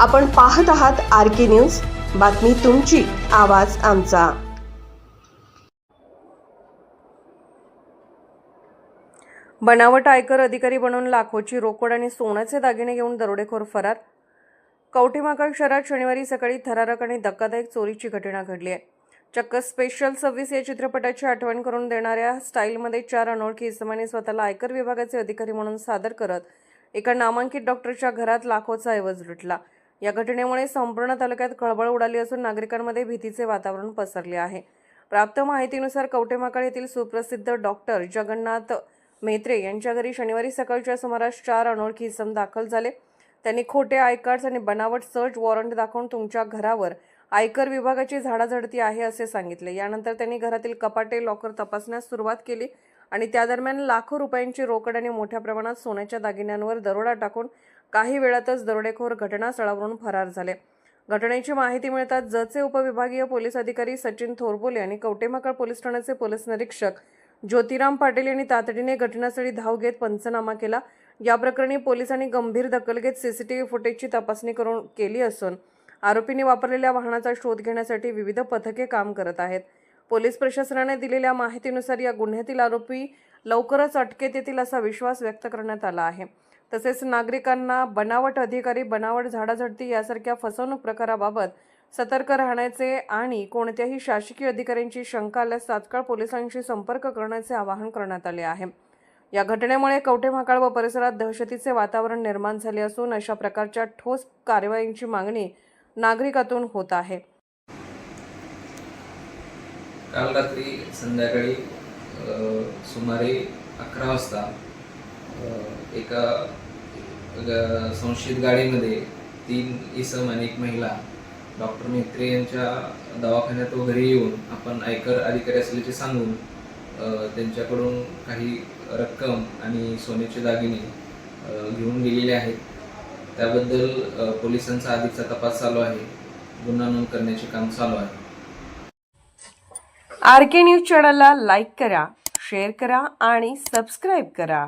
आपण पाहत आहात आर के न्यूज. बातमी तुमची आवाज आमचा. बनावट आयकर अधिकारी बनून लाखोची रोकड आणि सोन्याचे दागिने घेऊन दरोडेखोर फरार. कवठीमाकळ शहरात शनिवारी सकाळी थरारक आणि धक्कादायक चोरीची घटना घडली आहे. चक्क स्पेशल सव्वीस या चित्रपटाची आठवण करून देणाऱ्या स्टाईलमध्ये चार अनोळखी इसमाने स्वतःला आयकर विभागाचे अधिकारी म्हणून सादर करत एका नामांकित डॉक्टरच्या घरात लाखोचा ऐवज लुटला. या घटनेमुळे संपूर्ण तालुक्यात खळबळ उडाली असून नागरिकांमध्ये भीतीचे वातावरण पसरले आहे. प्राप्त माहितीनुसार कवठेमाकळ येथील सुप्रसिद्ध डॉक्टर जगन्नाथ मेत्रे यांच्या घरी शनिवारी सकाळच्या सुमारास चार अनोळखी इसम दाखल झाले. त्यांनी खोटे आय कार्ड्स आणि बनावट सर्च वॉरंट दाखवून तुमच्या घरावर आयकर विभागाची झाडाझडती आहे असे सांगितले. यानंतर त्यांनी घरातील कपाटे लॉकर तपासण्यास सुरुवात केली आणि त्या दरम्यान लाखो रुपयांची रोकड आणि मोठ्या प्रमाणात सोन्याच्या दागिन्यांवर दरोडा टाकून काही वेळातच दरोडेखोर घटनास्थळावरून फरार झाले. घटनेची माहिती मिळताच जतचे उपविभागीय पोलीस अधिकारी सचिन थोरबोले आणि कवटेमाकळ पोलीस ठाण्याचे पोलीस निरीक्षक ज्योतिराम पाटील यांनी तातडीने घटनास्थळी धाव घेत पंचनामा केला. या प्रकरणी पोलिसांनी गंभीर दखल घेत सीसीटीव्ही फुटेजची तपासणी करून केली असून आरोपींनी वापरलेल्या वाहनाचा शोध घेण्यासाठी विविध पथके काम करत आहेत. पोलीस प्रशासनाने दिलेल्या माहितीनुसार या गुन्ह्यातील आरोपी लवकरच अटकेत येतील असा विश्वास व्यक्त करण्यात आला आहे. तसेच नागरिकांना बनावट अधिकारी बनावट झाडाझडती यासारख्या फसवणूक प्रकाराबाबत सतर्क राहण्याचे आणि कोणत्याही शासकीय अधिकाऱ्यांची शंका आल्यास तात्काळ पोलिसांशी संपर्क करण्याचे आवाहन करण्यात आले आहे. या घटनेमुळे कवठे महाकाळ व परिसरात दहशतीचे वातावरण निर्माण झाले असून अशा प्रकारच्या ठोस कारवाईंची मागणी नागरिकातून होत आहे. काल रात्री संध्याकाळी सुमारे अकरा वाजता एका संशयित गाडीमध्ये तीन इसम आणि एक महिला डॉक्टर मेत्रे यांच्या दवाखान्यात वगैरे येऊन आपण आयकर अधिकारी असल्याचे सांगून त्यांच्याकडून काही रक्कम आणि सोन्याचे दागिने घेऊन गेलेले आहेत. त्याबद्दल पोलिसांचा अधिकचा तपास चालू आहे. गुन्हा नोंद करण्याचे काम चालू आहे. आर के न्यूज चॅनलला लाईक करा शेअर करा आणि सबस्क्राईब करा.